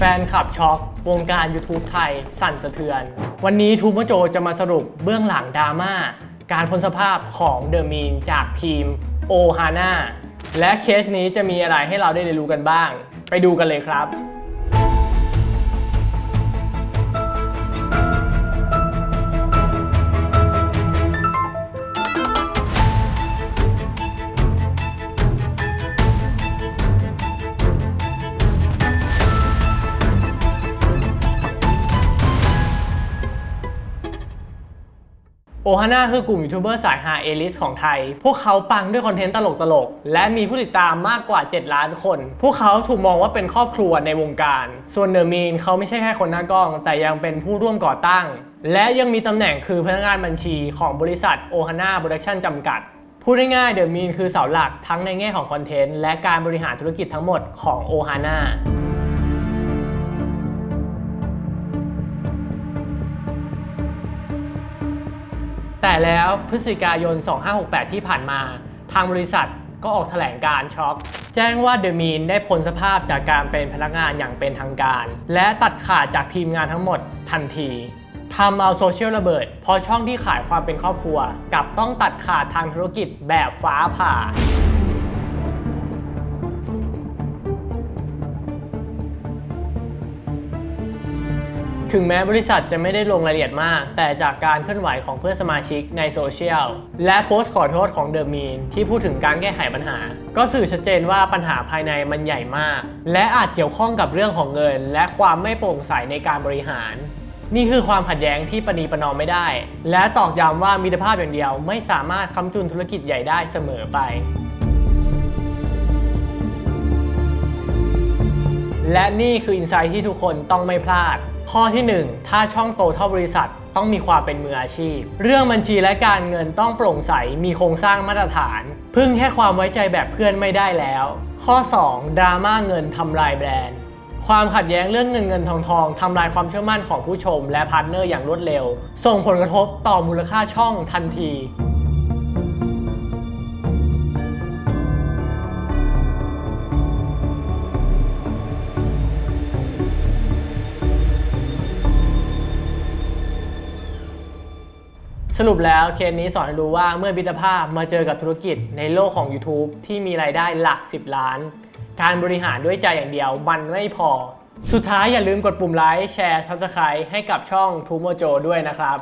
แฟนคลับช็อก วงการ YouTube ไทย สั่นสะเทือน วันนี้ทูมโจจะมาสรุปเบื้องหลังดราม่า การพ้นสภาพของเดอะมีนจากทีมโอฮาน่าและเคสนี้จะมีอะไรให้เราได้เรียนรู้กันบ้าง ไปดูกันเลยครับ โอฮาน่าคือกลุ่มยูทูบเบอร์สายฮาเอลิสของไทย พวกเขาปังด้วยคอนเทนต์ตลกๆและมีผู้ติดตามมากกว่า 7 ล้านคน พวกเขาถูกมองว่าเป็นครอบครัวในวงการ ส่วนเดอะมีนเขาไม่ใช่แค่คนหน้ากล้อง แต่ยังเป็นผู้ร่วมก่อตั้ง และยังมีตำแหน่งคือพนักงานบัญชีของบริษัทโอฮาน่าโปรดักชั่นจำกัดพูดง่ายๆเดอะมีนคือเสาหลักทั้งในแง่ของคอนเทนต์และการบริหารธุรกิจทั้งหมดของโอฮาน่า แต่แล้วพฤศจิกายน 2568 ที่ผ่านมา ทางบริษัทก็ออกแถลงการช็อคแจ้งว่าเดอะมีนได้พ้นสภาพจากการเป็นพนักงานอย่างเป็นทางการ และตัดขาดจากทีมงานทั้งหมดทันทีทำเอาโซเชียลระเบิดเพราะช่องที่ขายความเป็นครอบครัว กับต้องตัดขาดทางธุรกิจแบบฟ้าผ่า ถึงแม้บริษัทจะไม่ได้ลงรายละเอียดมาก แต่จากการเคลื่อนไหวของเพื่อนสมาชิกในโซเชียล และโพสต์ขอโทษของเดอะมีนที่พูดถึงการแก้ไขปัญหา ก็สื่อชัดเจนว่าปัญหาภายในมันใหญ่มาก และอาจเกี่ยวข้องกับเรื่องของเงิน และความไม่โปร่งใสในการบริหาร นี่คือความขัดแย้งที่ประนีประนอมไม่ได้ และตอกย้ำว่ามิตรภาพอย่างเดียว ไม่สามารถค้ำจุนธุรกิจใหญ่ได้เสมอไปและนี่คืออินไซต์ที่ทุกคนต้องไม่พลาด ข้อที่ 1 ถ้าช่องโตเท่าบริษัทต้องมีความเป็นมืออาชีพ เรื่องบัญชีและการเงินต้องโปร่งใส มีโครงสร้างมาตรฐาน พึ่งแค่ความไว้ใจแบบเพื่อนไม่ได้แล้ว ข้อ 2 ดราม่าเงินทำลายแบรนด์ ความขัดแย้งเรื่องเงินเงินทองทองทำลายความเชื่อมั่นของผู้ชม และพาร์ทเนอร์อย่างรวดเร็ว ส่งผลกระทบต่อมูลค่าช่องทันที สรุปแล้วเคสนี้สอนให้รู้ว่าเมื่อบิตภาพมาเจอกับธุรกิจในโลกของ YouTube ที่มีรายได้หลัก 10 ล้าน การบริหารด้วยใจอย่างเดียวมันไม่พอ สุดท้ายอย่าลืมกดปุ่มไลค์แชร์ทับสไครต์ให้กับช่องทูโมโจด้วยนะครับ